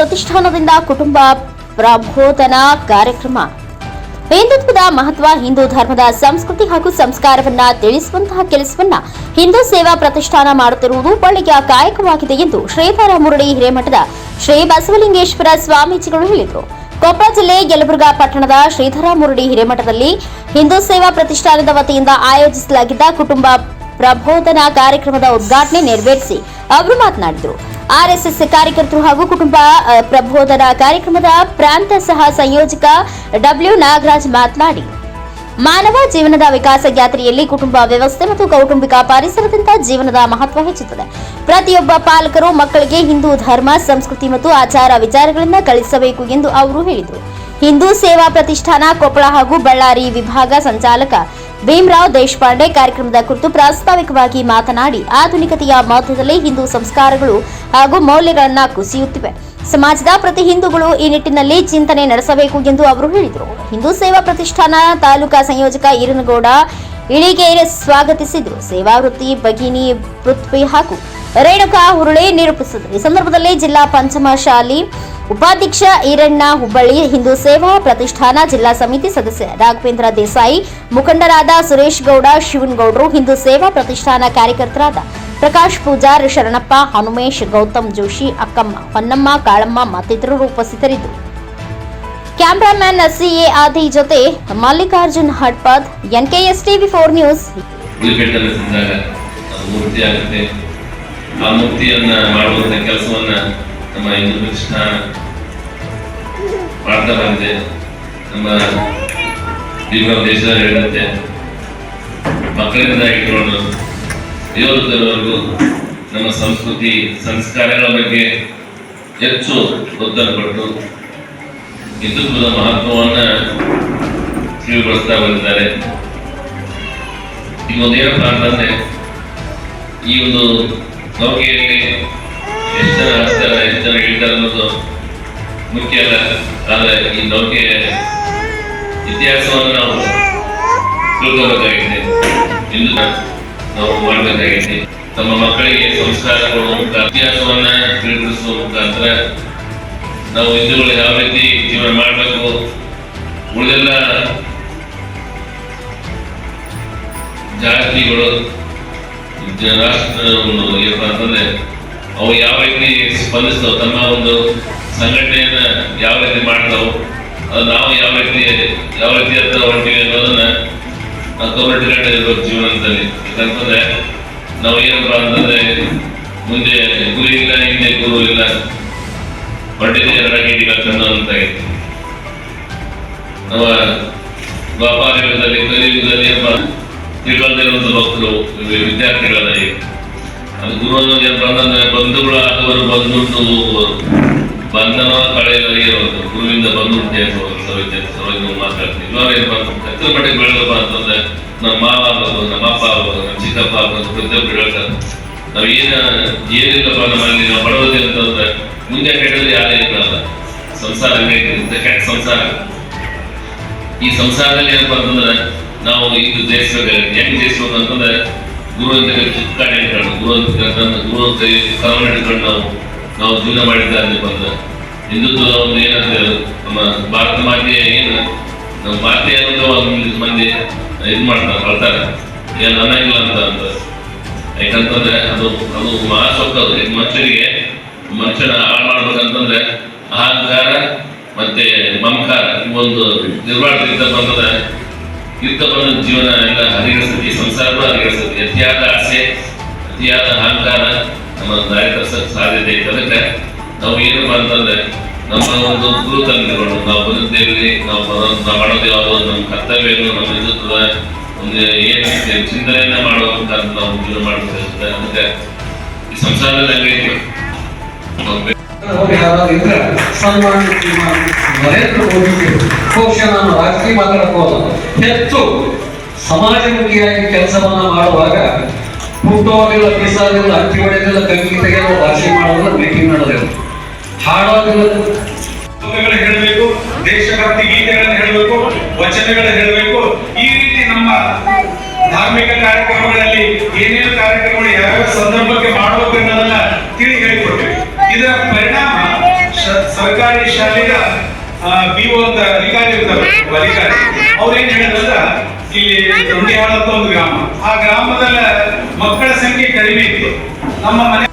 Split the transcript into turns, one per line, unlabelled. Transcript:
ಪ್ರತಿಷ್ಠಾನದಿಂದ ಕುಟುಂಬ ಪ್ರಬೋಧನಾ ಕಾರ್ಯಕ್ರಮ. ಹಿಂದುತ್ವದ ಮಹತ್ವ, ಹಿಂದೂ ಧರ್ಮದ ಸಂಸ್ಕೃತಿ ಹಾಗೂ ಸಂಸ್ಕಾರವನ್ನ ತಿಳಿಸುವಂತಹ ಕೆಲಸವನ್ನ ಹಿಂದೂ ಸೇವಾ ಪ್ರತಿಷ್ಠಾನ ಮಾಡುತ್ತಿರುವುದು ಒಳ್ಳೆಯ ಕಾಯಕವಾಗಿದೆ ಎಂದು ಶ್ರೀಧರ ಮುರಳಿ ಹಿರೇಮಠದ ಶ್ರೀ ಬಸವಲಿಂಗೇಶ್ವರ ಸ್ವಾಮೀಜಿಗಳು ಹೇಳಿದರು. ಕೊಪ್ಪ ಜಿಲ್ಲೆ ಯಲಬುರ್ಗಾ ಪಟ್ಟಣದ ಶ್ರೀಧರ ಮುರಳಿ ಹಿರೇಮಠದಲ್ಲಿ ಹಿಂದೂ ಸೇವಾ ಪ್ರತಿಷ್ಠಾನದ ವತಿಯಿಂದ ಆಯೋಜಿಸಲಾಗಿದ್ದ ಕುಟುಂಬ ಪ್ರಬೋಧನಾ ಕಾರ್ಯಕ್ರಮದ ಉದ್ಘಾಟನೆ ನೆರವೇರಿಸಿ ಅವರು ಮಾತನಾಡಿದರು. ಆರ್ಎಸ್ಎಸ್ ಕಾರ್ಯಕರ್ತರು ಹಾಗೂ ಕುಟುಂಬ ಪ್ರಬೋಧನ ಕಾರ್ಯಕ್ರಮದ ಪ್ರಾಂತ ಸಹ ಸಂಯೋಜಕ ಡಬ್ಲ್ಯೂ ನಾಗರಾಜ್ ಮಾತನಾಡಿ, ಮಾನವ ಜೀವನದ ವಿಕಾಸ ಯಾತ್ರೆಯಲ್ಲಿ ಕುಟುಂಬ ವ್ಯವಸ್ಥೆ ಮತ್ತು ಕೌಟುಂಬಿಕ ಪರಿಸರದಿಂದ ಜೀವನದ ಮಹತ್ವ ಹೆಚ್ಚುತ್ತದೆ. ಪ್ರತಿಯೊಬ್ಬ ಪಾಲಕರು ಮಕ್ಕಳಿಗೆ ಹಿಂದೂ ಧರ್ಮ, ಸಂಸ್ಕೃತಿ ಮತ್ತು ಆಚಾರ ವಿಚಾರಗಳನ್ನು ಕಲಿಸಬೇಕು ಎಂದು ಅವರು ಹೇಳಿದರು. ಹಿಂದೂ ಸೇವಾ ಪ್ರತಿಷ್ಠಾನ ಕೊಪ್ಪಳ ಹಾಗೂ ಬಳ್ಳಾರಿ ವಿಭಾಗ ಸಂಚಾಲಕ ಭೀಮರಾವ್ ದೇಶಪಾಂಡೆ ಕಾರ್ಯಕ್ರಮದ ಕುರಿತು ಪ್ರಾಸ್ತಾವಿಕವಾಗಿ ಮಾತನಾಡಿ ಆಧುನಿಕತೆಯ ಮಧ್ಯದಲ್ಲಿ ಹಿಂದೂ ಸಂಸ್ಕಾರಗಳು ಹಾಗೂ ಮೌಲ್ಯಗಳನ್ನು ಕುಸಿಯುತ್ತಿವೆ. ಸಮಾಜದ ಪ್ರತಿ ಹಿಂದೂಗಳು ಈ ನಿಟ್ಟಿನಲ್ಲಿ ಚಿಂತನೆ ನಡೆಸಬೇಕು ಎಂದು ಅವರು ಹೇಳಿದರು. ಹಿಂದೂ ಸೇವಾ ಪ್ರತಿಷ್ಠಾನ ತಾಲೂಕಾ ಸಂಯೋಜಕ ಈರನಗೌಡ ಇಳಿಗೇರೆ ಸ್ವಾಗತಿಸಿದರು. ಸೇವಾ ವೃತ್ತಿ ಭಗಿನಿ ಪೃಥ್ವಿ ಹಾಗೂ ರೇಣುಕಾ ಹುರುಳಿ ನಿರೂಪಿಸಿದರು. ಈ ಸಂದರ್ಭದಲ್ಲಿ ಜಿಲ್ಲಾ ಪಂಚಮಶಾಲಿ ಉಪಾಧ್ಯಕ್ಷ ಈರಣ್ಣ ಹುಬ್ಬಳ್ಳಿ, ಹಿಂದೂ ಸೇವಾ ಪ್ರತಿಷ್ಠಾನ ಜಿಲ್ಲಾ ಸಮಿತಿ ಸದಸ್ಯ ರಾಘವೇಂದ್ರ ದೇಸಾಯಿ, ಮುಖಂಡರಾದ ಸುರೇಶ್ ಗೌಡ ಶಿವನಗೌಡರು ಹಿಂದೂ ಸೇವಾ ಪ್ರತಿಷ್ಠಾನ ಕಾರ್ಯಕರ್ತರಾದ ಪ್ರಕಾಶ್ ಪೂಜಾರ್, ಶರಣಪ್ಪ, ಹನುಮೇಶ್, ಗೌತಮ್ ಜೋಶಿ, ಅಕ್ಕಮ್ಮ ಹೊನ್ನಮ್ಮ ಕಾಳಮ್ಮ ಮತ್ತಿತರರು ಉಪಸ್ಥಿತರಿದ್ದರು. Cameraman C A Adi Mallikarjun Hadpad NKS TV four news.
ಆ ಮೂರ್ತಿಯನ್ನ ಮಾಡುವಂತ ಕೆಲಸವನ್ನ ನಮ್ಮ ಹಿಂದೂ ಪ್ರತಿಷ್ಠಾನ ಮಾಡ್ತಾ ಬಂದಿದೆ ನಮ್ಮ ದೇಶ ದೇಶದಲ್ಲಿ ಹೇಳುತ್ತೆ. ಮಕ್ಕಳಿಂದ ಇಟ್ಕೊಂಡು ಯೋಧದವರೆಗೂ ನಮ್ಮ ಸಂಸ್ಕೃತಿ, ಸಂಸ್ಕಾರಗಳ ಬಗ್ಗೆ ಹೆಚ್ಚು ಒತ್ತನ್ನು ಕೊಟ್ಟು ಹಿಂದುತ್ವದ ಮಹತ್ವವನ್ನ ತಿಳಿಗೊಳಿಸ್ತಾ ಬಂದಿದ್ದಾರೆ. ಈಗ ಒಂದೇನಪ್ಪ ಅಂತಂದ್ರೆ ಈ ಒಂದು ನೌಕೆಯಲ್ಲಿ ಎಷ್ಟು ಜನ ಹಚ್ತಾರೆ ಎಷ್ಟು ಜನ ಹೇಳ್ತಾರೆ ಅನ್ನೋದು ಮುಖ್ಯ ಅಲ್ಲ. ಆದ್ರೆ ಈ ನೌಕೆಯ ಇತಿಹಾಸವನ್ನು ನಾವು ತಿಳ್ಕೋಬೇಕಾಗಿದೆ ಇಂದು ನಾವು ಮಾಡಬೇಕಾಗಿದೆ. ತಮ್ಮ ಮಕ್ಕಳಿಗೆ ಸಂಸ್ಕಾರ ಕೊಡುವ ಮುಖಾಂತರ ಇತಿಹಾಸವನ್ನ ತಿಳಿಸುವ ಮುಖಾಂತರ ನಾವು ಹಿಂದೂಗಳು ಯಾವ ರೀತಿ ಜೀವನ ಮಾಡಬೇಕು? ಉಳಿದೆಲ್ಲ ಜಾತಿಗಳು ರಾಷ್ಟ್ರ ಒಂದು ಏನಪ್ಪ ಅಂತಂದ್ರೆ, ಅವು ಯಾವ ರೀತಿ ಸ್ಪಂದಿಸ್ತಾವ, ತಮ್ಮ ಒಂದು ಸಂಘಟನೆಯನ್ನ ಯಾವ ರೀತಿ ಮಾಡ್ತಾವು, ಅದು ನಾವು ಯಾವ ರೀತಿ ಯಾವ ರೀತಿ ಹತ್ರ ಹೊಂಟಿವಿ ಅನ್ನೋದನ್ನ ನಾವು ಕವರ್ಟಿರ್ಬೇಕು ಜೀವನದಲ್ಲಿ. ಯಾಕಂತಂದ್ರೆ, ನಾವು ಏನಪ್ಪ ಅಂತಂದ್ರೆ, ಮುಂದೆ ಗುರಿ ಇಲ್ಲ, ಹಿಂದೆ ಗುರು ಇಲ್ಲ ಹೊರಟಿದೆ ಅಂತ ಅನ್ನೋಂತಾಗೈತಿ ನಮ್ಮ ವ್ಯಾಪಾರ ಯುಗದಲ್ಲಿ, ಕಲಿಯುಗದಲ್ಲಿ ಏನಪ್ಪ ತಿಳ್ಕೊಳ್ತಿರುವಂತ ಭಕ್ತರು ವಿದ್ಯಾರ್ಥಿಗಳಲ್ಲಿ ಅದು ಗುರು ಅನ್ನೋದು ಏನಪ್ಪ ಅಂತಂದ್ರೆ ಬಂಧುಗಳು ಆದವರು ಬಂದುಂಟು ಹೋಗುವರು. ಬಂಧನ ಕಳೆಯಲಾಗಿರುವಂತ ಗುರುವಿಂದ ಬಂದುಂಟೆ ಅನ್ನುವಂಥ ಸರ್ವಜ್ಞ ಮಾತಾಡ್ತೀವಿ ಇವಾಗ ಏನಪ್ಪ ಅಂತ ಹತ್ತಿರ ಮಟ್ಟಿಗೆ ಬೆಳೆದಪ್ಪ ಅಂತಂದ್ರೆ ನಮ್ಮ ಮಾವ ಆಗ್ಬೋದು ನಮ್ಮ ಅಪ್ಪ ಆಗ್ಬೋದು ನಮ್ಮ ಚಿಕ್ಕಪ್ಪ ಆಗ್ಬೋದು ಪ್ರತಿಯೊಬ್ಬರು ಹೇಳ್ತಾರೆ. ನಾವ್ ಏನ, ಏನಿಲ್ಲಪ್ಪ ನಮ್ಮಲ್ಲಿ, ನಾವು ಬಡವತೆ ಅಂತಂದ್ರೆ ಮುಂದೆ ಕೆಟ್ಟದ್ದು ಯಾರೇ ಇರಲ್ಲ. ಸಂಸಾರ ಕೆಟ್ಟ ಸಂಸಾರ. ಈ ಸಂಸಾರದಲ್ಲಿ ಏನಪ್ಪಾ ಅಂತಂದ್ರೆ ನಾವು ಇಂದು ದೇಶದಲ್ಲಿ ಹೆಂಗ್ ದೇಶವನ್ನು ಅಂತಂದ್ರೆ ಗುರು ಅಂತ ಚಿಕ್ಕಡೆ ಇಟ್ಕೊಂಡು ಗುರು ಅಂತ ಗುರು ಅಂತ ನಾವು ನಾವು ಜೀವನ ಮಾಡಿದ್ದಾರೆ ಬಂದ ಹಿಂದುತ್ವದ ಒಂದು ಏನಂತ ನಮ್ಮ ಭಾರತ ಮಾತೆ ಏನು, ನಮ್ಮ ಮಾತೆ ಅಂತ ಒಂದು ಮಂದಿ ಇದು ಮಾಡ್ತಾರೆ ಕಳ್ತಾರೆ ಏನು ಅನ್ನಂಗಿಲ್ಲ ಅಂತ ಅಂತ ಯಾಕಂತಂದ್ರೆ ಅದು ಅದು ಮಹಾಸೊಕ್ಕ ಮನುಷ್ಯರಿಗೆ, ಮನುಷ್ಯನ ಹಾಳು ಮಾಡ್ಬೇಕಂತಂದ್ರೆ ಅಹಂಕಾರ ಮತ್ತೆ ಮಮಕಾರ ಒಂದು ನಿರ್ಮಾಣದಿಂದ ಬಂದದ ಬಂದ ಜೀವನ ಎಲ್ಲ ಈ ಸಂಸಾರ ಕೂಡ ಹರಿಗಿಸ್ತದೆ ಅತಿಯಾದ ಆಸೆ, ಅತಿಯಾದ ಅಹಂಕಾರ ನಮ್ಮ ತರಿಸಕ್ಕೆ ಸಾಧ್ಯತೆ ಐತೆ ನಾವು ಏನು ಅಂತಂದ್ರೆ ನಮ್ಮ ಒಂದು ಗುರು ತಂದಿರೋದು ನಾವು ಬದುಕ್ತೇವೆ ನಾವು ನಾವು ಮಾಡೋದು ಯಾವುದು ನಮ್ಮ ಕರ್ತವ್ಯ ನಮ್ಮ ಹಿಂದುತ್ವ ಒಂದು ಏನಿದೆ ಚಿಂತನೆಯನ್ನ ಮಾಡುವಂತ ನಾವು ಜೀವನ ಮಾಡಬೇಕಾಗುತ್ತೆ. ಅದಕ್ಕೆ ಈ ಸಂಸಾರದಲ್ಲಿ
ಸನ್ಮಾನ ನರೇಂದ್ರ ಮೋದಿ ಬಹುಶಃ ನಾನು ರಾಜಕೀಯ ಮಾತಾಡಬಹುದು ಹೆಚ್ಚು ಸಮಾಜಮುಖಿಯಾಗಿ ಕೆಲಸವನ್ನ ಮಾಡುವಾಗ ಹುಟ್ಟೋದಿಲ್ಲ, ಬಿಸಾದಿಲ್ಲ ಅಕ್ಕಿ ಹೊಡೆದಿಲ್ಲ ಕಂಗಿ ತೆಗೆದು ರಾಶಿ ಮಾಡೋದಿಲ್ಲ ಮೀಟಿಂಗ್ ಮಾಡೋದಿಲ್ಲ ಹಾಡೋದಿಲ್ಲ.
ಹೇಳಬೇಕು, ದೇಶಭಕ್ತಿ ಗೀತೆಗಳನ್ನು ಹೇಳಬೇಕು ವಚನಗಳನ್ನು ಹೇಳಬೇಕು. ಈ ರೀತಿ ನಮ್ಮ ಧಾರ್ಮಿಕ ಕಾರ್ಯಕ್ರಮಗಳಲ್ಲಿ ಏನೇನು ಕಾರ್ಯಕ್ರಮಗಳು ಯಾವ್ಯಾವ ಸಂದರ್ಭಕ್ಕೆ ಮಾಡಬೇಕು ಅನ್ನೋದನ್ನ ತಿಳಿ ಹೇಳಿಕೊಡ್ತೀವಿ ಇದರ ಸರ್ಕಾರಿ ಶಾಲೆಯ ಬಿ ಅಂತ ಅಧಿಕಾರಿ ಇರ್ತಾರೆ ಅಧಿಕಾರಿ ಅವ್ರು ಏನ್ ಹೇಳಿದ್ರಲ್ಲ ಇಲ್ಲಿ ಅಂತ ಒಂದು ಗ್ರಾಮ. ಆ ಗ್ರಾಮದಲ್ಲ ಮಕ್ಕಳ ಸಂಖ್ಯೆ ಕಡಿಮೆ ಇತ್ತು ನಮ್ಮ ಮನೆ